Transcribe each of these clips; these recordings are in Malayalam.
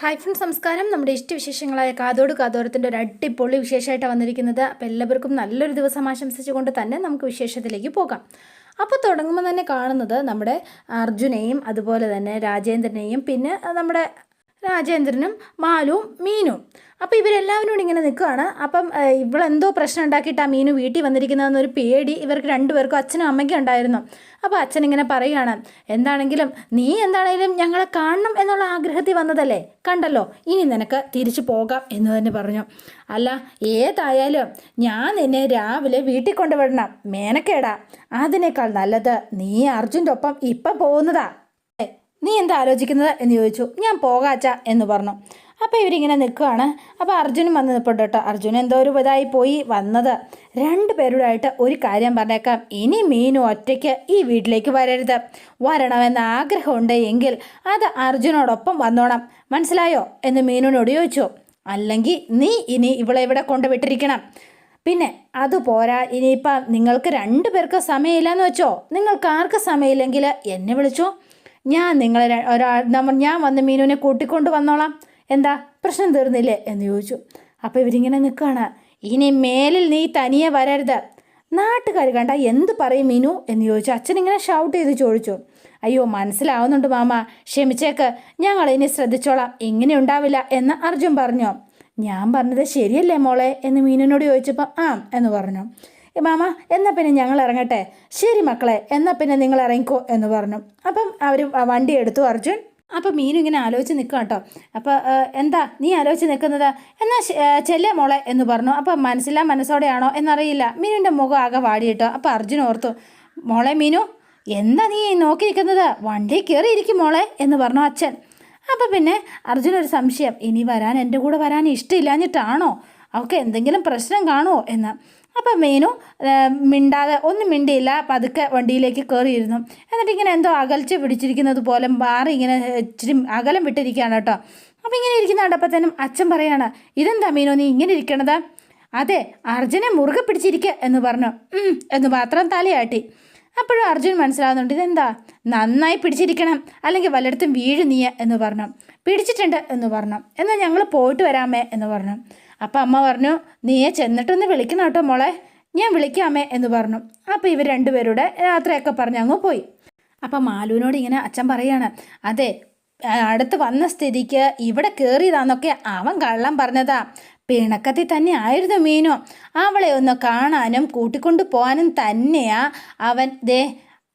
ഹായ് ഫ്രണ്ട്സ് നമസ്കാരം. നമ്മുടെ ഇഷ്ടവിശേഷങ്ങളായ കാതോട് കാതോരത്തിന്റെ ഒരു അടിപൊളി വിശേഷമായിട്ടാണ് വന്നിരിക്കുന്നത്. അപ്പോൾ എല്ലാവർക്കും നല്ലൊരു ദിവസം ആശംസിച്ചുകൊണ്ട് തന്നെ നമുക്ക് വിശേഷത്തിലേക്ക് പോകാം. അപ്പോൾ തുടങ്ങുമ്പോൾ തന്നെ കാണുന്നത് നമ്മുടെ അർജുനെയും അതുപോലെ തന്നെ രാജേന്ദ്രനെയും പിന്നെ നമ്മുടെ രാജേന്ദ്രനും മാലുവും മീനും. അപ്പോൾ ഇവരെല്ലാവരും കൂടി ഇങ്ങനെ നിൽക്കുകയാണ്. അപ്പം ഇവളെന്തോ പ്രശ്നം ഉണ്ടാക്കിയിട്ട് ആ മീനു വീട്ടിൽ വന്നിരിക്കുന്നതെന്നൊരു പേടി ഇവർക്ക് രണ്ടുപേർക്കും അച്ഛനും അമ്മയ്ക്കും ഉണ്ടായിരുന്നു. അപ്പോൾ അച്ഛൻ ഇങ്ങനെ പറയുകയാണ് എന്താണെങ്കിലും നീ എന്താണെങ്കിലും ഞങ്ങളെ കാണണം എന്നുള്ള ആഗ്രഹത്തിൽ വന്നതല്ലേ? കണ്ടല്ലോ ഇനി നിനക്ക് തിരിച്ചു പോകാം എന്ന് തന്നെ പറഞ്ഞു. അല്ല ഏതായാലും ഞാൻ നിന്നെ രാവിലെ വീട്ടിൽ കൊണ്ടുവിടണം. മേനക്കേടാ. അതിനേക്കാൾ നല്ലത് നീ അർജുന്റെ ഒപ്പം ഇപ്പം പോകുന്നതാ. നീ എന്താ ആലോചിക്കുന്നത്? എന്ന് ചോദിച്ചു. ഞാൻ പോകാച്ച എന്ന് പറഞ്ഞു. അപ്പോൾ ഇവരിങ്ങനെ നിൽക്കുകയാണ് അപ്പോൾ അർജുനും വന്ന് നിൽപ്പുണ്ട് കേട്ടോ. അർജുൻ എന്തോ ഒരു ഇതായി പോയി വന്നത്. രണ്ട് പേരോടായിട്ട് ഒരു കാര്യം പറഞ്ഞേക്കാം. ഇനി മീനു ഒറ്റയ്ക്ക് ഈ വീട്ടിലേക്ക് വരരുത്. വരണമെന്ന് ആഗ്രഹമുണ്ട് എങ്കിൽ അത് അർജുനോടൊപ്പം വന്നോണം. മനസ്സിലായോ? എന്ന് മീനുവിനോട് ചോദിച്ചു. അല്ലെങ്കിൽ നീ ഇനി ഇവളെ ഇവിടെ കൊണ്ടുവിട്ടിരിക്കണം പിന്നെ അത് പോരാ. ഇനിയിപ്പം നിങ്ങൾക്ക് രണ്ട് പേർക്ക് സമയമില്ലെന്ന് വെച്ചോ? നിങ്ങൾക്ക് ആർക്ക് സമയമില്ലെങ്കിൽ? എന്നെ വിളിച്ചോ. ഞാൻ നിങ്ങളെ ഒരാ ഞാൻ വന്ന് മീനുവിനെ കൂട്ടിക്കൊണ്ട് വന്നോളാം. എന്താ? പ്രശ്നം തീർന്നില്ലേ? എന്ന് ചോദിച്ചു. അപ്പോൾ ഇവരിങ്ങനെ നിൽക്കുകയാണ് ഇനി മേലിൽ നീ തനിയെ വരരുത്. നാട്ടുകാർ കണ്ട എന്ത് പറയും മീനു? എന്ന് ചോദിച്ചു. അച്ഛൻ ഇങ്ങനെ ഷൗട്ട് ചെയ്ത് ചോദിച്ചു. അയ്യോ മനസ്സിലാവുന്നുണ്ട് മാമ. ക്ഷമിച്ചേക്ക്. ഞങ്ങൾ ഇനി ശ്രദ്ധിച്ചോളാം. ഇങ്ങനെ ഉണ്ടാവില്ല എന്ന് അർജുൻ പറഞ്ഞു. ഞാൻ പറഞ്ഞത് ശരിയല്ലേ മോളെ? എന്ന് മീനുവിനോട് ചോദിച്ചപ്പോൾ ആ എന്ന് പറഞ്ഞു. "ഏ, മാമ എന്നാൽ പിന്നെ ഞങ്ങൾ ഇറങ്ങട്ടെ? ശരി മക്കളെ എന്നാൽ പിന്നെ നിങ്ങൾ ഇറങ്ങിക്കോ എന്ന് പറഞ്ഞു. അപ്പം അവർ വണ്ടി എടുത്തു അർജുൻ. അപ്പം മീനു ഇങ്ങനെ ആലോചിച്ച് നിൽക്കുക കേട്ടോ അപ്പോൾ എന്താ നീ ആലോചിച്ച് നിൽക്കുന്നത്? എന്നാൽ ചെല്ലേ മോളെ എന്ന് പറഞ്ഞു. അപ്പം മനസ്സില്ല മനസ്സോടെയാണോ എന്നറിയില്ല. മീനുവിന്റെ മുഖം ആകെ വാടി വാടിയിട്ടോ അപ്പോൾ അർജുൻ ഓർത്തു. മോളെ മീനു എന്താ നീ നോക്കി നിൽക്കുന്നത് വണ്ടി കയറിയിരിക്കും മോളെ എന്ന് പറഞ്ഞു അച്ഛൻ. അപ്പം പിന്നെ അർജുൻ ഒരു സംശയം. ഇനി വരാൻ എന്റെ കൂടെ വരാൻ ഇഷ്ടമില്ലാഞ്ഞിട്ടാണോ? അവൾക്ക് എന്തെങ്കിലും പ്രശ്നം കാണുമോ എന്ന്. അപ്പം മീനു മിണ്ടാതെ ഒന്നും മിണ്ടിയില്ല പതുക്കെ വണ്ടിയിലേക്ക് കയറിയിരുന്നു എന്നിട്ട് ഇങ്ങനെ എന്തോ അകൽച്ച പിടിച്ചിരിക്കുന്നത് പോലെ മാറി ഇങ്ങനെ ഇച്ചിരി അകലം വിട്ടിരിക്കുകയാണ് കേട്ടോ. അപ്പം ഇങ്ങനെ ഇരിക്കുന്ന കണ്ടപ്പോഴത്തേനും അച്ഛൻ പറയാണ് ഇതെന്താ മീനു നീ ഇങ്ങനെ ഇരിക്കണത്? അതെ അർജുനെ മുറുകെ പിടിച്ചിരിക്കുക എന്ന് പറഞ്ഞു. എന്ന് മാത്രം തലയാട്ടി. അപ്പോഴും അർജുൻ മനസ്സിലാകുന്നുണ്ട് ഇതെന്താ? നന്നായി പിടിച്ചിരിക്കണം. അല്ലെങ്കിൽ വല്ലയിടത്തും വീഴു നീയ എന്ന് പറഞ്ഞു. പിടിച്ചിട്ടുണ്ട് എന്ന് പറഞ്ഞു. എന്നാൽ ഞങ്ങൾ പോയിട്ട് വരാമേ എന്ന് പറഞ്ഞു. അപ്പം അമ്മ പറഞ്ഞു നീയെ ചെന്നിട്ടൊന്ന് വിളിക്കണം കേട്ടോ മോളെ. ഞാൻ വിളിക്കാമേ എന്ന് പറഞ്ഞു. അപ്പോൾ ഇവർ രണ്ടുപേരുടെ രാത്രിയൊക്കെ പറഞ്ഞ് അങ്ങ് പോയി. അപ്പം മാലുവിനോട് ഇങ്ങനെ അച്ഛൻ പറയാണ് അതെ അടുത്ത് വന്ന സ്ഥിതിക്ക് ഇവിടെ കയറിയതാന്നൊക്കെ അവൻ കള്ളം പറഞ്ഞതാ. പിണക്കത്തിൽ തന്നെ ആയിരുന്നു മീനു. അവളെ ഒന്ന് കാണാനും കൂട്ടിക്കൊണ്ടു പോകാനും തന്നെയാ അവൻ ദേ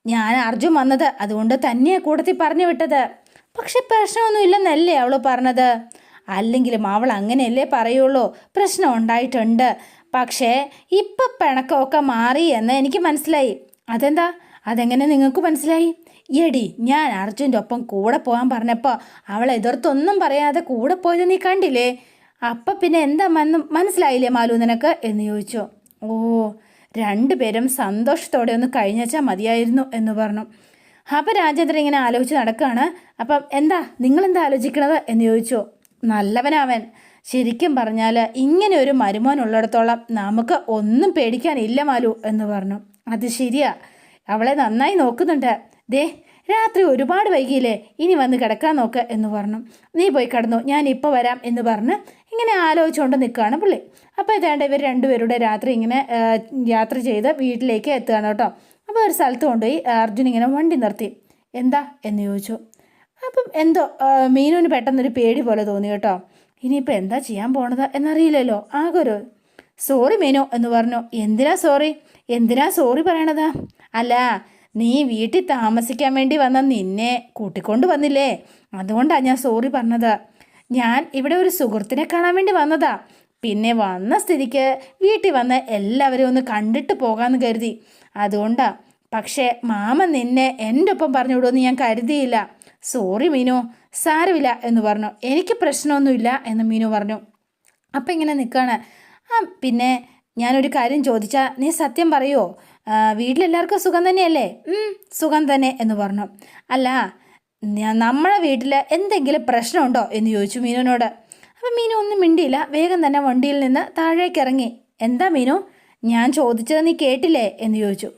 ഞാൻ അർജുൻ വന്നത്. അതുകൊണ്ട് തന്നെയാ കൂട്ടത്തിൽ പറഞ്ഞു വിട്ടത്. പക്ഷെ പ്രശ്നമൊന്നും ഇല്ലെന്നല്ലേ അവൾ പറഞ്ഞത്? അല്ലെങ്കിലും അവൾ അങ്ങനെയല്ലേ പറയുള്ളൂ. പ്രശ്നം ഉണ്ടായിട്ടുണ്ട്. പക്ഷേ ഇപ്പം പിണക്കമൊക്കെ മാറി എന്ന് എനിക്ക് മനസ്സിലായി. അതെന്താ? അതെങ്ങനെ നിങ്ങൾക്ക് മനസ്സിലായി? എടി ഞാൻ അർജുന്റെ ഒപ്പം കൂടെ പോകാൻ പറഞ്ഞപ്പോൾ അവൾ എതിർത്തൊന്നും പറയാതെ കൂടെ പോയത് നീ കണ്ടില്ലേ? അപ്പം പിന്നെ എന്താ മന്ന് മനസ്സിലായില്ലേ മാലു നിനക്ക്? എന്ന് ചോദിച്ചു. ഓ രണ്ടുപേരും സന്തോഷത്തോടെ ഒന്ന് കഴിഞ്ഞാൽ മതിയായിരുന്നു എന്ന് പറഞ്ഞു. അപ്പം രാജേന്ദ്രൻ ഇങ്ങനെ ആലോചിച്ച് നടക്കുകയാണ്. അപ്പം എന്താ? നിങ്ങളെന്താ ആലോചിക്കണത്? എന്ന് ചോദിച്ചു. നല്ലവനവൻ. ശരിക്കും പറഞ്ഞാൽ ഇങ്ങനെ ഒരു മരുമോൻ ഉള്ളിടത്തോളം നമുക്ക് ഒന്നും പേടിക്കാനില്ല മാലു എന്ന് പറഞ്ഞു. അത് ശരിയാ. അവളെ നന്നായി നോക്കുന്നുണ്ട്. ദേ രാത്രി ഒരുപാട് വൈകിയില്ലേ? ഇനി വന്ന് കിടക്കാൻ നോക്ക് എന്ന് പറഞ്ഞു. നീ പോയി കിടന്നു ഞാൻ ഇപ്പോൾ വരാം എന്ന് പറഞ്ഞ് ഇങ്ങനെ ആലോചിച്ചുകൊണ്ട് നിൽക്കുകയാണ് പുള്ളി. അപ്പോൾ ഇതേണ്ട ഇവർ രണ്ടുപേരുടെ രാത്രി ഇങ്ങനെ യാത്ര ചെയ്ത് വീട്ടിലേക്ക് എത്തുകയാണ് കേട്ടോ. അപ്പോൾ ഒരു സ്ഥലത്ത് കൊണ്ടുപോയി അർജുൻ ഇങ്ങനെ വണ്ടി നിർത്തി. എന്താ? എന്ന് ചോദിച്ചു. അപ്പം എന്തോ മീനുവിന് പെട്ടെന്നൊരു പേടി പോലെ തോന്നി കേട്ടോ. ഇനിയിപ്പോൾ എന്താ ചെയ്യാൻ പോണത് എന്നറിയില്ലല്ലോ ആകെ ഒരു സോറി മീനു എന്ന് പറഞ്ഞു. എന്തിനാ സോറി? എന്തിനാ സോറി പറയണത്? അല്ല നീ വീട്ടിൽ താമസിക്കാൻ വേണ്ടി വന്ന നിന്നെ കൂട്ടിക്കൊണ്ട് വന്നില്ലേ? അതുകൊണ്ടാണ് ഞാൻ സോറി പറഞ്ഞത്. ഞാൻ ഇവിടെ ഒരു സുഹൃത്തിനെ കാണാൻ വേണ്ടി വന്നതാ. പിന്നെ വന്ന സ്ഥിതിക്ക് വീട്ടിൽ വന്ന് എല്ലാവരെയും ഒന്ന് കണ്ടിട്ട് പോകാമെന്ന് കരുതി. അതുകൊണ്ടാ പക്ഷേ മാമ നിന്നെ എന്റെ ഒപ്പം പറഞ്ഞു വിടുമെന്ന് ഞാൻ കരുതിയില്ല. സോറി മീനു. സാരമില്ല എന്ന് പറഞ്ഞു. എനിക്ക് പ്രശ്നമൊന്നുമില്ല എന്ന് മീനു പറഞ്ഞു. അപ്പം ഇങ്ങനെ നിൽക്കുകയാണ് ആ പിന്നെ ഞാനൊരു കാര്യം ചോദിച്ചാൽ നീ സത്യം പറയുമോ വീട്ടിലെല്ലാവർക്കും സുഖം തന്നെയല്ലേ? "ഉം, സുഖം തന്നെ എന്ന് പറഞ്ഞു. അല്ല നമ്മളെ വീട്ടിൽ എന്തെങ്കിലും പ്രശ്നമുണ്ടോ എന്ന് ചോദിച്ചു മീനുവിനോട്. അപ്പം മീനു ഒന്നും മിണ്ടിയില്ല. വേഗം തന്നെ വണ്ടിയിൽ നിന്ന് താഴേക്ക് ഇറങ്ങി. എന്താ മീനു? ഞാൻ ചോദിച്ചത് നീ കേട്ടില്ലേ എന്ന് ചോദിച്ചു.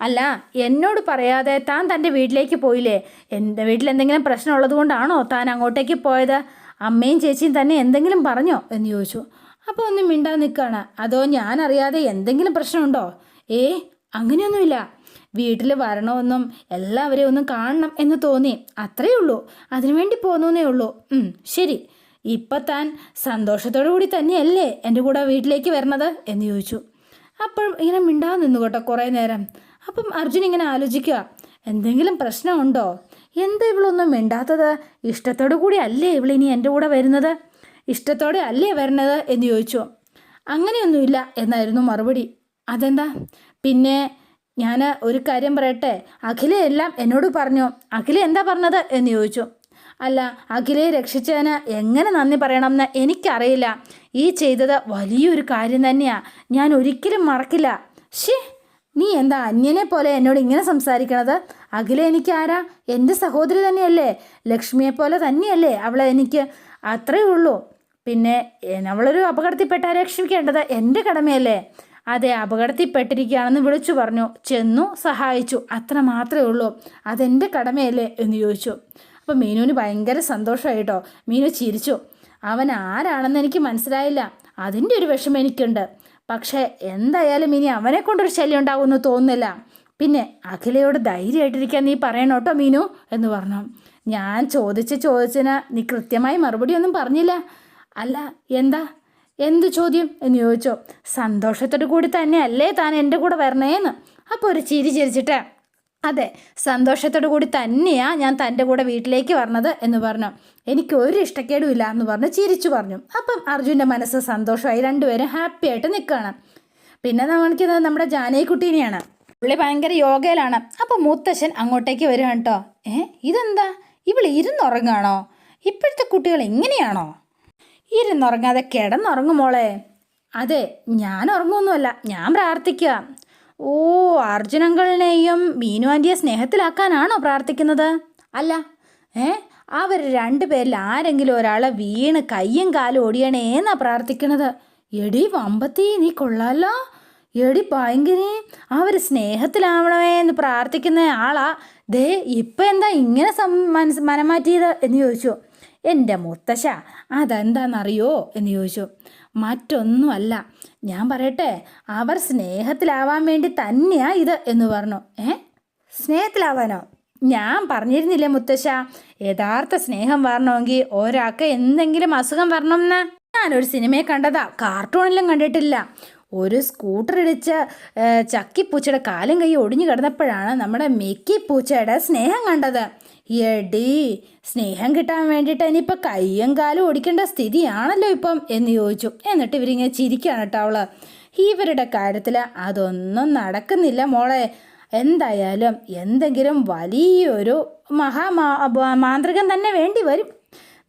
അല്ല എന്നോട് പറയാതെ താൻ തന്റെ വീട്ടിലേക്ക് പോയില്ലേ? എന്റെ വീട്ടിൽ എന്തെങ്കിലും പ്രശ്നം ഉള്ളത് കൊണ്ടാണോ താൻ അങ്ങോട്ടേക്ക് പോയത്? അമ്മയും ചേച്ചിയും തന്നെ എന്തെങ്കിലും പറഞ്ഞോ എന്ന് ചോദിച്ചു. അപ്പോൾ ഒന്നും മിണ്ടാൻ നിൽക്കുകയാണ്. അതോ ഞാൻ അറിയാതെ എന്തെങ്കിലും പ്രശ്നമുണ്ടോ? ഏ അങ്ങനെയൊന്നുമില്ല. വീട്ടിൽ വരണമെന്നും എല്ലാവരെയും ഒന്നും കാണണം എന്ന് തോന്നി. അത്രയേ ഉള്ളൂ. അതിനുവേണ്ടി പോന്നേ ഉള്ളൂ. ശരി. ഇപ്പം താൻ സന്തോഷത്തോടു കൂടി തന്നെയല്ലേ എന്റെ കൂടെ വീട്ടിലേക്ക് വരണത്? എന്ന് ചോദിച്ചു. അപ്പോൾ ഇങ്ങനെ മിണ്ടാതെ നിന്നു കേട്ടോ കുറേ നേരം. അപ്പം അർജുൻ ഇങ്ങനെ ആലോചിക്കുക എന്തെങ്കിലും പ്രശ്നമുണ്ടോ? എന്താ ഇവളൊന്നും മിണ്ടാത്തത്? ഇഷ്ടത്തോടു കൂടി അല്ലേ ഇവളിനി എന്റെ കൂടെ വരുന്നത്? ഇഷ്ടത്തോടെ അല്ലേ വരണത് എന്ന് ചോദിച്ചു. അങ്ങനെയൊന്നുമില്ല എന്നായിരുന്നു മറുപടി. അതെന്താ? പിന്നെ ഞാൻ ഒരു കാര്യം പറയട്ടെ? അഖില എല്ലാം എന്നോട് പറഞ്ഞു. അഖില എന്താ പറഞ്ഞത് എന്ന് ചോദിച്ചു. അല്ല അഖിലയെ രക്ഷിച്ചതിന് എങ്ങനെ നന്ദി പറയണമെന്ന് എനിക്കറിയില്ല. ഈ ചെയ്തത് വലിയൊരു കാര്യം തന്നെയാണ് ഞാൻ ഒരിക്കലും മറക്കില്ല. ഷേ നീ എന്താ അന്യനെ പോലെ എന്നോട് ഇങ്ങനെ സംസാരിക്കണത്? അഖില എനിക്ക് ആരാ എന്റെ സഹോദരി തന്നെയല്ലേ? ലക്ഷ്മിയെ പോലെ തന്നെയല്ലേ അവളെ എനിക്ക്? അത്രയേ ഉള്ളൂ. പിന്നെ അവളൊരു അപകടത്തിൽപ്പെട്ട രക്ഷിക്കേണ്ടത് എന്റെ കടമയല്ലേ? അതെ അപകടത്തിൽപ്പെട്ടിരിക്കുകയാണെന്ന് വിളിച്ചു പറഞ്ഞു. ചെന്നു സഹായിച്ചു. അത്ര മാത്രമേ ഉള്ളൂ. അതെന്റെ കടമയല്ലേ എന്ന് ചോദിച്ചു. അപ്പം മീനുവിന് ഭയങ്കര സന്തോഷമായിട്ടോ മീനു ചിരിച്ചു. അവൻ ആരാണെന്ന് എനിക്ക് മനസ്സിലായില്ല. അതിന്റെ ഒരു വിഷമം എനിക്കുണ്ട്. പക്ഷേ എന്തായാലും ഇനി അവനെ കൊണ്ടൊരു ശല്യം ഉണ്ടാവുമെന്ന് തോന്നുന്നില്ല. പിന്നെ അഖിലയോട് ധൈര്യമായിട്ടിരിക്കാൻ നീ പറയണം കേട്ടോ മീനു എന്ന് പറഞ്ഞു. ഞാൻ ചോദിച്ച ചോദിച്ചതിന് നീ കൃത്യമായി മറുപടി ഒന്നും പറഞ്ഞില്ല. അല്ല എന്താ? എന്ത് ചോദ്യം എന്ന് ചോദിച്ചോ. സന്തോഷത്തോടു കൂടി തന്നെ അല്ലേ താൻ എന്റെ കൂടെ വരണേന്ന്. അപ്പോൾ ഒരു ചിരി ചിരിച്ചിട്ട് അതെ സന്തോഷത്തോടു കൂടി തന്നെയാ ഞാൻ തന്റെ കൂടെ വീട്ടിലേക്ക് വരണത് എന്ന് പറഞ്ഞു. എനിക്ക് ഒരു ഇഷ്ടക്കേടും ഇല്ല എന്ന് പറഞ്ഞ് ചിരിച്ചു പറഞ്ഞു. അപ്പം അർജുന്റെ മനസ്സ് സന്തോഷമായി രണ്ടുപേരും ഹാപ്പി ആയിട്ട് നിൽക്കുകയാണ്. പിന്നെ കാണിക്കുന്നത് നമ്മുടെ ജാനകിക്കുട്ടീനെയാണ്. പുള്ളി ഭയങ്കര യോഗയിലാണ്. അപ്പം മുത്തശ്ശൻ അങ്ങോട്ടേക്ക് വരികയാണ് കേട്ടോ. ഏ ഇതെന്താ? ഇവൾ ഇരുന്നുറങ്ങാണോ ഇപ്പോഴത്തെ കുട്ടികൾ എങ്ങനെയാണോ ഇരുന്നുറങ്ങാതെ കിടന്നുറങ്ങും മോളെ. അതെ ഞാൻ ഉറങ്ങുമൊന്നുമല്ല. ഞാൻ പ്രാർത്ഥിക്കുക. ഓ അർജുനങ്കളിനെയും മീനു ആന്റിയെ സ്നേഹത്തിലാക്കാനാണോ പ്രാർത്ഥിക്കുന്നത്? അല്ല ഏ? അവർ രണ്ടുപേരിൽ ആരെങ്കിലും ഒരാളെ വീണ് കയ്യും കാലും ഓടിയണേന്നാ പ്രാർത്ഥിക്കണത്? എടി വമ്പത്തി നീ കൊള്ളാലോ എടി ഭയങ്കര അവർ സ്നേഹത്തിലാവണമേ എന്ന് പ്രാർത്ഥിക്കുന്ന ആളാ. ദേ ഇപ്പം എന്താ ഇങ്ങനെ സം മനസ് മനമാറ്റിയത് എന്ന് ചോദിച്ചു. എന്റെ മുത്തശ്ശ അതെന്താണെന്നറിയോ എന്ന് ചോദിച്ചു. മറ്റൊന്നുമല്ല. ഞാൻ പറയട്ടെ അവർ സ്നേഹത്തിലാവാൻ വേണ്ടി തന്നെയാ ഇത് എന്ന് പറഞ്ഞു. ഏ? സ്നേഹത്തിലാവാനോ? ഞാൻ പറഞ്ഞിരുന്നില്ലേ മുത്തശ്ശ യഥാർത്ഥ സ്നേഹം വരണമെങ്കിൽ ഒരാൾക്ക് എന്തെങ്കിലും അസുഖം വരണം എന്ന്. ഞാനൊരു സിനിമയെ കണ്ടതാ കാർട്ടൂണിലും കണ്ടിട്ടില്ല. ഒരു സ്കൂട്ടർ ഇടിച്ച് ചക്കിപ്പൂച്ചയുടെ കാലും കൈ ഒടിഞ്ഞു കിടന്നപ്പോഴാണ് നമ്മുടെ മെക്കി പൂച്ചയുടെ സ്നേഹം കണ്ടത്. എടി സ്നേഹം കിട്ടാൻ വേണ്ടിയിട്ട് ഇനിയിപ്പോൾ കയ്യും കാലും ഓടിക്കേണ്ട സ്ഥിതിയാണല്ലോ ഇപ്പം എന്ന് ചോദിച്ചു. എന്നിട്ട് ഇവരിങ്ങനെ ചിരിക്കുകയാണ് കേട്ടോ അവൾ. ഇവരുടെ കാര്യത്തിൽ അതൊന്നും നടക്കുന്നില്ല മോളെ. എന്തായാലും എന്തെങ്കിലും വലിയൊരു മഹാമാ മാന്ത്രികം തന്നെ വേണ്ടി വരും.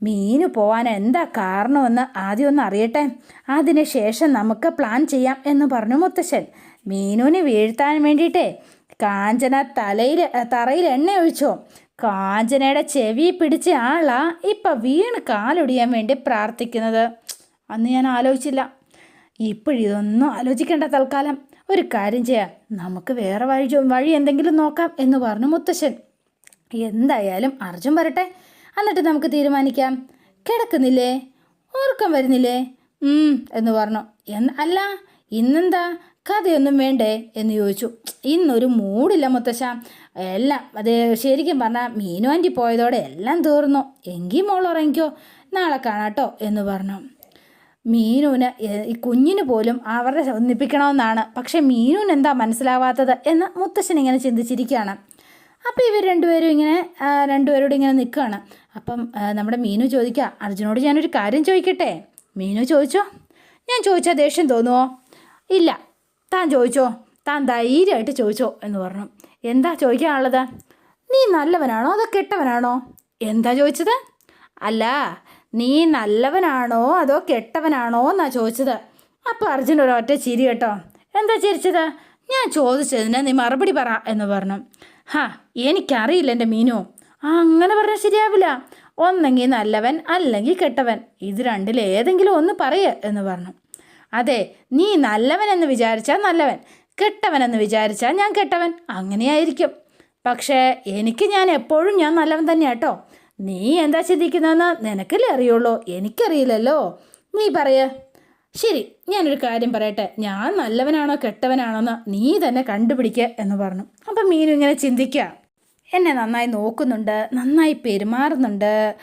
മീന് പോവാൻ എന്താ കാരണമെന്ന് ആദ്യം ഒന്ന് അറിയട്ടെ. അതിന് ശേഷം നമുക്ക് പ്ലാൻ ചെയ്യാം എന്ന് പറഞ്ഞു മുത്തശ്ശൻ. മീനുവിന് വീഴ്ത്താൻ വേണ്ടിയിട്ടേ കാഞ്ചന തലയിൽ തറയിൽ എണ്ണ ഒഴിച്ചോ. കാഞ്ചനയുടെ ചെവി പിടിച്ച ആളാ ഇപ്പം വീണ് കാലൊടിയാൻ വേണ്ടി പ്രാർത്ഥിക്കുന്നത്. അന്ന് ഞാൻ ആലോചിച്ചില്ല. ഇപ്പോഴിതൊന്നും ആലോചിക്കേണ്ട തൽക്കാലം. ഒരു കാര്യം ചെയ്യാം. നമുക്ക് വേറെ വഴി വഴി എന്തെങ്കിലും നോക്കാം എന്ന് പറഞ്ഞു മുത്തശ്ശൻ. എന്തായാലും അർജുൻ വരട്ടെ. എന്നിട്ട് നമുക്ക് തീരുമാനിക്കാം. കിടക്കുന്നില്ലേ? ഉറക്കം വരുന്നില്ലേ? എന്ന് പറഞ്ഞു. എന്ന് അല്ല ഇന്നെന്താ? കഥയൊന്നും വേണ്ടേ എന്ന് ചോദിച്ചു. ഇന്നൊരു മൂടില്ല മുത്തശ്ശ. എല്ലാം അത് ശരിക്കും പറഞ്ഞാൽ മീനു ആന്റി പോയതോടെ എല്ലാം തീർന്നു. എങ്കിൽ മോൾ ഉറങ്ങിക്കോ? നാളെ കാണാട്ടോ എന്ന് പറഞ്ഞു. മീനുവിന് ഈ കുഞ്ഞിന് പോലും അവരെ ഒന്നിപ്പിക്കണമെന്നാണ്. പക്ഷേ മീനുവിന് എന്താ മനസ്സിലാവാത്തത് എന്ന് മുത്തശ്ശൻ ഇങ്ങനെ ചിന്തിച്ചിരിക്കുകയാണ്. അപ്പോൾ ഇവർ രണ്ടുപേരും ഇങ്ങനെ രണ്ടുപേരോട് ഇങ്ങനെ നിൽക്കുകയാണ്. അപ്പം നമ്മുടെ മീനു ചോദിക്കുക അർജുനോട് ഞാനൊരു കാര്യം ചോദിക്കട്ടെ? മീനു ചോദിച്ചോ ഞാൻ ചോദിച്ചാൽ ദേഷ്യം തോന്നുമോ ഇല്ല താൻ ചോദിച്ചോ? താൻ ധൈര്യമായിട്ട് ചോദിച്ചോ എന്ന് പറഞ്ഞു. എന്താ ചോദിക്കാനുള്ളത്? നീ നല്ലവനാണോ അതോ കെട്ടവനാണോ? എന്താ ചോദിച്ചത്? അല്ല നീ നല്ലവനാണോ അതോ കെട്ടവനാണോ എന്നാ ചോദിച്ചത്. അപ്പോൾ അർജുൻ ഒരു ഒറ്റ ചിരി കേട്ടോ. എന്താ ചിരിച്ചത്? ഞാൻ ചോദിച്ചതിന് നീ മറുപടി പറ എന്ന് പറഞ്ഞു. ഹാ എനിക്കറിയില്ല എന്റെ മീനു. അങ്ങനെ പറഞ്ഞാൽ ശരിയാവില്ല. ഒന്നെങ്കിൽ നല്ലവൻ അല്ലെങ്കിൽ കെട്ടവൻ. ഇത് രണ്ടിൽ ഏതെങ്കിലും ഒന്ന് പറയുക എന്ന് പറഞ്ഞു. അതെ നീ നല്ലവനെന്ന് വിചാരിച്ചാൽ നല്ലവൻ കെട്ടവനെന്ന് വിചാരിച്ചാൽ ഞാൻ കെട്ടവൻ. അങ്ങനെയായിരിക്കും. പക്ഷേ എനിക്ക് ഞാൻ എപ്പോഴും ഞാൻ നല്ലവൻ തന്നെയാണ് തന്നെയാട്ടോ നീ എന്താ ചിന്തിക്കുന്നതെന്ന് നിനക്കല്ലേ അറിയുള്ളൂ? എനിക്കറിയില്ലല്ലോ. നീ പറയ. ശരി ഞാനൊരു കാര്യം പറയട്ടെ. ഞാൻ നല്ലവനാണോ കെട്ടവനാണോന്ന് നീ തന്നെ കണ്ടുപിടിക്കുക എന്ന് പറഞ്ഞു. അപ്പം മീനു ഇങ്ങനെ ചിന്തിക്കുക എന്നെ നന്നായി നോക്കുന്നുണ്ട് നന്നായി പെരുമാറുന്നുണ്ട്.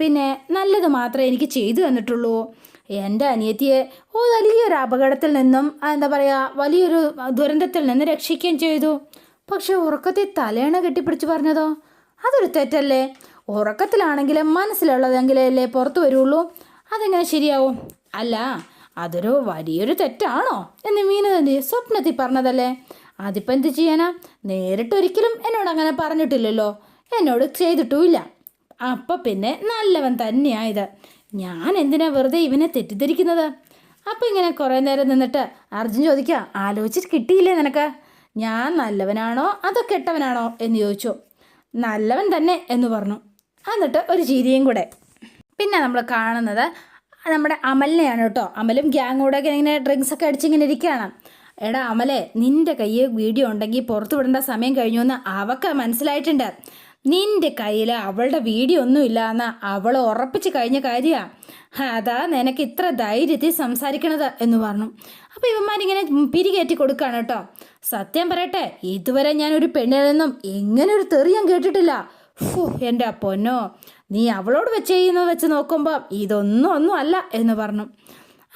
പിന്നെ നല്ലത് മാത്രമേ എനിക്ക് ചെയ്തു തന്നിട്ടുള്ളൂ. എന്റെ അനിയത്തിയെ ഓ വലിയൊരു അപകടത്തിൽ നിന്നും എന്താ പറയുക വലിയൊരു ദുരന്തത്തിൽ നിന്ന് രക്ഷിക്കുകയും ചെയ്തു. പക്ഷെ ഉറക്കത്തെ തലേണ കെട്ടിപ്പിടിച്ച് പറഞ്ഞതോ? അതൊരു തെറ്റല്ലേ? ഉറക്കത്തിലാണെങ്കിലും മനസ്സിലുള്ളതെങ്കിലല്ലേ പുറത്തു വരുള്ളൂ. അതെങ്ങനെ ശരിയാവും? അല്ല അതൊരു വലിയൊരു തെറ്റാണോ? എന്ന് മീന തന്നെ സ്വപ്നത്തിൽ പറഞ്ഞതല്ലേ? അതിപ്പോൾ എന്ത് ചെയ്യാനാ? നേരിട്ടൊരിക്കലും എന്നോട് അങ്ങനെ പറഞ്ഞിട്ടില്ലല്ലോ. എന്നോട് ചെയ്തിട്ടുമില്ല. അപ്പം പിന്നെ നല്ലവൻ തന്നെയായത് ഞാൻ എന്തിനാ വെറുതെ ഇവനെ തെറ്റിദ്ധരിക്കുന്നത്? അപ്പം ഇങ്ങനെ കുറേ നേരം നിന്നിട്ട് അർജുൻ ചോദിക്കുക ആലോചിച്ചിട്ട് കിട്ടിയില്ലേ നിനക്ക്? ഞാൻ നല്ലവനാണോ അതോ കെട്ടവനാണോ? എന്ന് ചോദിച്ചു. നല്ലവൻ തന്നെ എന്ന് പറഞ്ഞു. എന്നിട്ട് ഒരു ചിരിയും കൂടെ. പിന്നെ നമ്മൾ കാണുന്നത് നമ്മുടെ അമലിനെയാണ് കേട്ടോ. അമലും ഗ്യാങ് കൂടെ ഒക്കെ ഇങ്ങനെ ഡ്രിങ്ക്സ് ഒക്കെ അടിച്ചിങ്ങനെ ഇരിക്കുകയാണ്. എടാ അമലെ നിന്റെ കയ്യിൽ വീഡിയോ ഉണ്ടെങ്കിൽ പുറത്തു വിടേണ്ട സമയം കഴിഞ്ഞു എന്ന് അവക്ക് മനസ്സിലായിട്ടുണ്ട്. നിന്റെ കയ്യിൽ അവളുടെ വീഡിയോ ഒന്നും ഇല്ല എന്ന് അവൾ ഉറപ്പിച്ച് കഴിഞ്ഞ കാര്യമാണ് അതാ നിനക്ക് ഇത്ര ധൈര്യത്തിൽ സംസാരിക്കണത് എന്ന് പറഞ്ഞു. അപ്പോൾ ഇവന്മാരിങ്ങനെ പിരികേറ്റി കൊടുക്കുകയാണ് കേട്ടോ. സത്യം പറയട്ടെ ഇതുവരെ ഞാൻ ഒരു പെണ്ണിൽ നിന്നും എങ്ങനെ ഒരു തെറി ഞാൻ കേട്ടിട്ടില്ല. ഫു എന്റെ പൊന്നോ നീ അവളോട് വെച്ച് ചെയ്യുന്നത് വെച്ച് നോക്കുമ്പോൾ ഇതൊന്നും ഒന്നും അല്ല എന്ന് പറഞ്ഞു.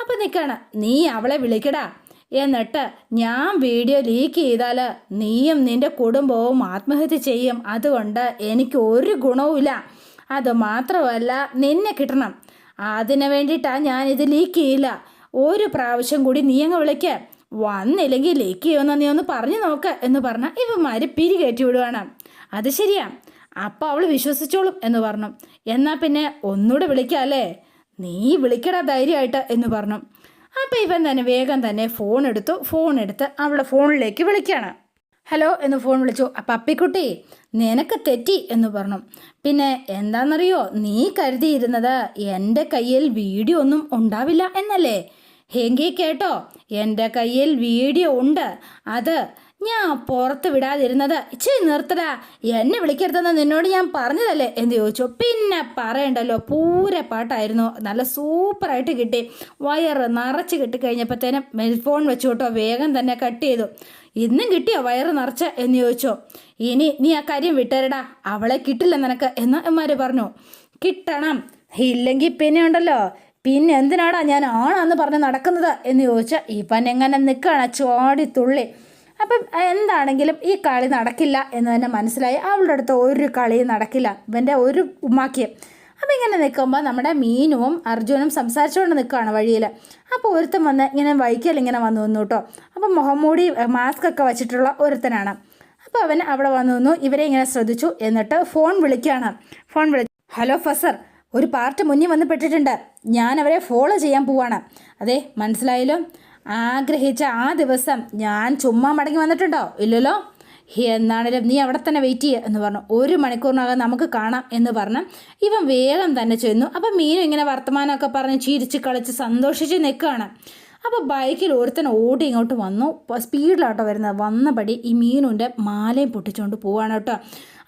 അപ്പം നിൽക്കാണ് നീ അവളെ വിളിക്കടാ. എന്നിട്ട് ഞാൻ വീഡിയോ ലീക്ക് ചെയ്താൽ നീയും നിന്റെ കുടുംബവും ആത്മഹത്യ ചെയ്യും. അതുകൊണ്ട് എനിക്ക് ഒരു ഗുണവുമില്ല. അത് മാത്രമല്ല നിന്നെ കിട്ടണം. അതിന് വേണ്ടിയിട്ടാണ് ഞാനിത് ലീക്ക് ചെയ്യില്ല ഒരു പ്രാവശ്യം കൂടി നീ അങ്ങ് വിളിക്ക. വന്നില്ലെങ്കിൽ ലീക്ക് ചെയ്യുമെന്ന് നീ ഒന്ന് പറഞ്ഞു നോക്ക് എന്ന് പറഞ്ഞാൽ ഇവന്മാർ പിരികേറ്റി വിടുവാണ്. അത് ശരിയാ. അപ്പോൾ അവൾ വിശ്വസിച്ചോളും എന്ന് പറഞ്ഞു. എന്നാൽ പിന്നെ ഒന്നുകൂടെ വിളിക്കാം അല്ലേ നീ വിളിക്കടാ ധൈര്യമായിട്ട് എന്ന് പറഞ്ഞു. അപ്പോൾ ഇവൻ തന്നെ വേഗം തന്നെ ഫോൺ എടുത്തു ഫോൺ എടുത്ത് അവളുടെ ഫോണിലേക്ക് വിളിക്കുകയാണ് ഹലോ എന്ന് ഫോൺ വിളിച്ചു. അപ്പം അപ്പിക്കുട്ടി നിനക്ക് തെറ്റി എന്ന് പറഞ്ഞു. പിന്നെ എന്താണെന്നറിയോ നീ കരുതിയിരുന്നത് എന്റെ കയ്യിൽ വീഡിയോ ഒന്നും ഉണ്ടാവില്ല എന്നല്ലേ? എങ്കിൽ കേട്ടോ എന്റെ കയ്യിൽ വീഡിയോ ഉണ്ട്. അത് ഞാൻ പുറത്ത് വിടാതിരുന്നത്. ഇച്ചി നിർത്തടാ. എന്നെ വിളിക്കരുതെന്ന് നിന്നോട് ഞാൻ പറഞ്ഞതല്ലേ? എന്ന് ചോദിച്ചു. പിന്നെ പറയണ്ടല്ലോ പൂര പാട്ടായിരുന്നു. നല്ല സൂപ്പറായിട്ട് കിട്ടി. വയറ് നിറച്ച് കിട്ടിക്കഴിഞ്ഞപ്പോഴത്തേനും ഫോൺ വെച്ചു കേട്ടോ വേഗം തന്നെ കട്ട് ചെയ്തു. ഇന്നും കിട്ടിയോ വയറ് നിറച്ച്? എന്ന് ചോദിച്ചു. ഇനി നീ ആ കാര്യം വിട്ടരടാ. അവളെ കിട്ടില്ല നിനക്ക് എന്ന് എമ്മാര് പറഞ്ഞു. കിട്ടണം. ഇല്ലെങ്കിൽ പിന്നെ ഉണ്ടല്ലോ. പിന്നെ എന്തിനാടാ ഞാൻ ആണാന്ന് പറഞ്ഞ് നടക്കുന്നത്? എന്ന് ചോദിച്ചാൽ ഇപ്പം എങ്ങനെ നിൽക്കുകയാണ് ചോടി തുള്ളി. അപ്പം എന്താണെങ്കിലും ഈ കളി നടക്കില്ല എന്ന് തന്നെ മനസ്സിലായി. അവളുടെ അടുത്ത് ഒരു കളിയും നടക്കില്ല. ഇവന്റെ ഒരു ഉമ്മാക്കിയും. അപ്പം ഇങ്ങനെ നിൽക്കുമ്പോൾ നമ്മുടെ മീനുവും അർജുനും സംസാരിച്ചുകൊണ്ട് നിൽക്കുകയാണ് വഴിയിൽ. അപ്പോൾ ഒരുത്തൻ വന്ന് ഇങ്ങനെ വൈക്കൽ ഇങ്ങനെ വന്നു വന്നു കേട്ടോ. അപ്പം മുഖംമൂടി മാസ്ക് ഒക്കെ വെച്ചിട്ടുള്ള ഒരുത്തനാണ്. അപ്പോൾ അവൻ അവിടെ വന്നു നിന്നു. ഇവരെ ഇങ്ങനെ ശ്രദ്ധിച്ചു. എന്നിട്ട് ഫോൺ വിളിക്കുകയാണ്. ഫോൺ വിളി ഹലോ ഫസർ. ഒരു പാർട്ട് മുന്നിൽ വന്ന് പെട്ടിട്ടുണ്ട്. ഞാൻ അവരെ ഫോളോ ചെയ്യാൻ പോവാണ്. അതെ മനസ്സിലായല്ലോ? ആഗ്രഹിച്ച ആ ദിവസം ഞാൻ ചുമ്മാ മടങ്ങി വന്നിട്ടുണ്ടോ? ഇല്ലല്ലോ? എന്നാണേലും നീ അവിടെ തന്നെ വെയിറ്റ് ചെയ്യുക എന്ന് പറഞ്ഞു. ഒരു മണിക്കൂറിനകം നമുക്ക് കാണാം എന്ന് പറഞ്ഞ് ഇവൻ വേഗം തന്നെ ചെന്നു. അപ്പം മീനും ഇങ്ങനെ വർത്തമാനമൊക്കെ പറഞ്ഞ് ചിരിച്ച് കളിച്ച് സന്തോഷിച്ച് നിൽക്കുകയാണ്. അപ്പോൾ ബൈക്കിൽ ഒരുത്തൻ ഓടി ഇങ്ങോട്ട് വന്നു. സ്പീഡിലാട്ടോ വരുന്നത്. വന്നപടി ഈ മീനുന്റെ മാലയും പൊട്ടിച്ചുകൊണ്ട് പോവാണ് കേട്ടോ.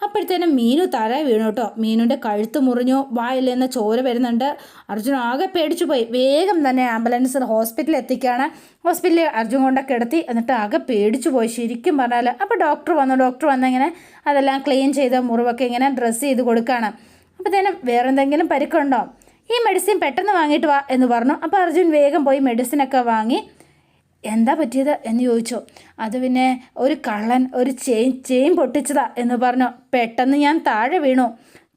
അപ്പോഴത്തേനും മീനു തല വീണു കേട്ടോ. മീനുന്റെ കഴുത്ത് മുറിഞ്ഞു. വായിൽ നിന്ന് ചോര വരുന്നുണ്ട്. അർജുൻ ആകെ പേടിച്ചു പോയി. വേഗം തന്നെ ആംബുലൻസിൽ ഹോസ്പിറ്റലിൽ എത്തിക്കുകയാണ് ഹോസ്പിറ്റലിൽ അർജുൻ കൊണ്ടൊക്കെ എടുത്തി എന്നിട്ട് ആകെ പേടിച്ചു പോയി. ശരിക്കും പറഞ്ഞാൽ അപ്പോൾ ഡോക്ടർ വന്നു. ഡോക്ടർ വന്നിങ്ങനെ അതെല്ലാം ക്ലീൻ ചെയ്ത് മുറിവൊക്കെ ഇങ്ങനെ ഡ്രസ്സ് ചെയ്ത് കൊടുക്കുകയാണ് അപ്പോഴത്തേനും വേറെ എന്തെങ്കിലും പരിക്കുണ്ടോ? ഈ മെഡിസിൻ പെട്ടെന്ന് വാങ്ങിയിട്ട് വാ എന്ന് പറഞ്ഞു. അപ്പോൾ അർജുൻ വേഗം പോയി മെഡിസിനൊക്കെ വാങ്ങി. എന്താ പറ്റിയത്? എന്ന് ചോദിച്ചു. അത് പിന്നെ ഒരു കള്ളൻ ഒരു ചെയിൻ ചെയിൻ പൊട്ടിച്ചതാ എന്ന് പറഞ്ഞു. പെട്ടെന്ന് ഞാൻ താഴെ വീണു.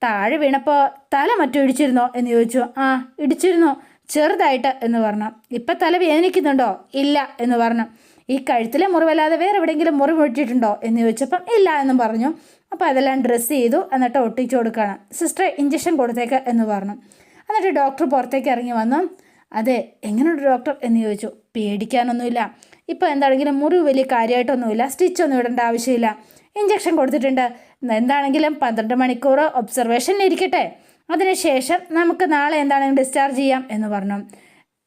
താഴെ വീണപ്പോൾ തല മറ്റും ഇടിച്ചിരുന്നോ? എന്ന് ചോദിച്ചു. ആ ഇടിച്ചിരുന്നു. ചെറുതായിട്ട് എന്ന് പറഞ്ഞു. ഇപ്പം തല വേദനിക്കുന്നുണ്ടോ? ഇല്ല എന്ന് പറഞ്ഞു. ഈ കഴുത്തിലെ മുറിവല്ലാതെ വേറെ എവിടെയെങ്കിലും മുറിവ് ഇട്ടിട്ടുണ്ടോ എന്ന് ചോദിച്ചപ്പം ഇല്ല എന്നും പറഞ്ഞു. അപ്പോൾ അതെല്ലാം ഡ്രസ്സ് ചെയ്തു. എന്നിട്ട് ഒട്ടിച്ചു കൊടുക്കുകയാണ്. സിസ്റ്റർ ഇഞ്ചക്ഷൻ കൊടുത്തേക്ക് എന്ന് പറഞ്ഞു. എന്നിട്ട് ഡോക്ടർ പുറത്തേക്ക് ഇറങ്ങി വന്നു. അതെ എങ്ങനെയുണ്ട് ഡോക്ടർ എന്ന് ചോദിച്ചു. പേടിക്കാനൊന്നുമില്ല. ഇപ്പോൾ എന്താണെങ്കിലും മുറിവ് വലിയ കാര്യമായിട്ടൊന്നുമില്ല. സ്റ്റിച്ചൊന്നും ഇടേണ്ട ആവശ്യമില്ല. ഇഞ്ചക്ഷൻ കൊടുത്തിട്ടുണ്ട്. എന്താണെങ്കിലും പന്ത്രണ്ട് മണിക്കൂർ ഒബ്സർവേഷനിൽ ഇരിക്കട്ടെ. അതിനുശേഷം നമുക്ക് നാളെ എന്താണെങ്കിലും ഡിസ്ചാർജ് ചെയ്യാം എന്ന് പറഞ്ഞു.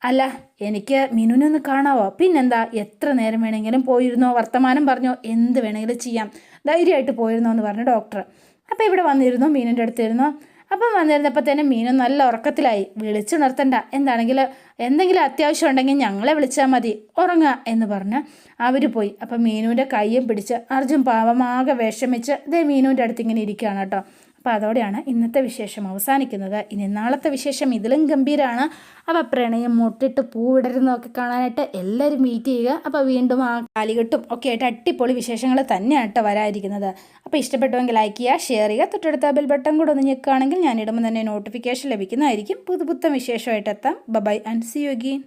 അല്ല എനിക്ക് മിനുവിനെ കാണാവോ? പിന്നെന്താ? എത്ര നേരം വേണമെങ്കിലും പോയിരുന്നോ? വർത്തമാനം പറഞ്ഞോ? എന്ത് വേണമെങ്കിലും ചെയ്യാം. ധൈര്യമായിട്ട് പോയിരുന്നോ? എന്ന് പറഞ്ഞു ഡോക്ടർ അപ്പോൾ ഇവിടെ വന്നിരുന്നു മീനിന്റെ അടുത്തിരുന്നു അപ്പം വന്നിരുന്നപ്പോൾ തന്നെ മീനു നല്ല ഉറക്കത്തിലായി. വിളിച്ചുണർത്തണ്ട. എന്താണെങ്കിൽ എന്തെങ്കിലും അത്യാവശ്യം ഉണ്ടെങ്കിൽ ഞങ്ങളെ വിളിച്ചാൽ മതി. ഉറങ്ങുക എന്ന് പറഞ്ഞ് അവർ പോയി. അപ്പം മീനുവിന്റെ കയ്യും പിടിച്ച് അർജുൻ പാവമാകെ വിഷമിച്ച് ഇതേ മീനുവിന്റെ അടുത്ത് ഇങ്ങനെ ഇരിക്കുകയാണ് കേട്ടോ. അപ്പോൾ അതോടെയാണ് ഇന്നത്തെ വിശേഷം അവസാനിക്കുന്നത്. ഇനി നാളത്തെ വിശേഷം ഇതിലും ഗംഭീരമാണ് അപ്പോൾ പ്രണയം മുട്ടിട്ട് പൂവിടരുന്നതൊക്കെ കാണാനായിട്ട് എല്ലാവരും മീറ്റ് ചെയ്യുക. അപ്പോൾ വീണ്ടും ആ കാലികെട്ടും ഒക്കെ ആയിട്ട് അടിപൊളി വിശേഷങ്ങൾ തന്നെയാണ് കേട്ടോ വരാതിരിക്കുന്നത് അപ്പോൾ ഇഷ്ടപ്പെട്ടുവെങ്കിൽ ലൈക്ക് ചെയ്യുക ഷെയർ ചെയ്യുക തൊട്ടടുത്ത ബെൽ ബട്ടൺ കൂടെ ഒന്ന് ഞെക്കുകയാണെങ്കിൽ ഞാൻ ഇടുമ്പോൾ തന്നെ നോട്ടിഫിക്കേഷൻ ലഭിക്കുന്നതായിരിക്കും. പുതുപുത്തൻ വിശേഷമായിട്ട് എത്താം. Bye and see you again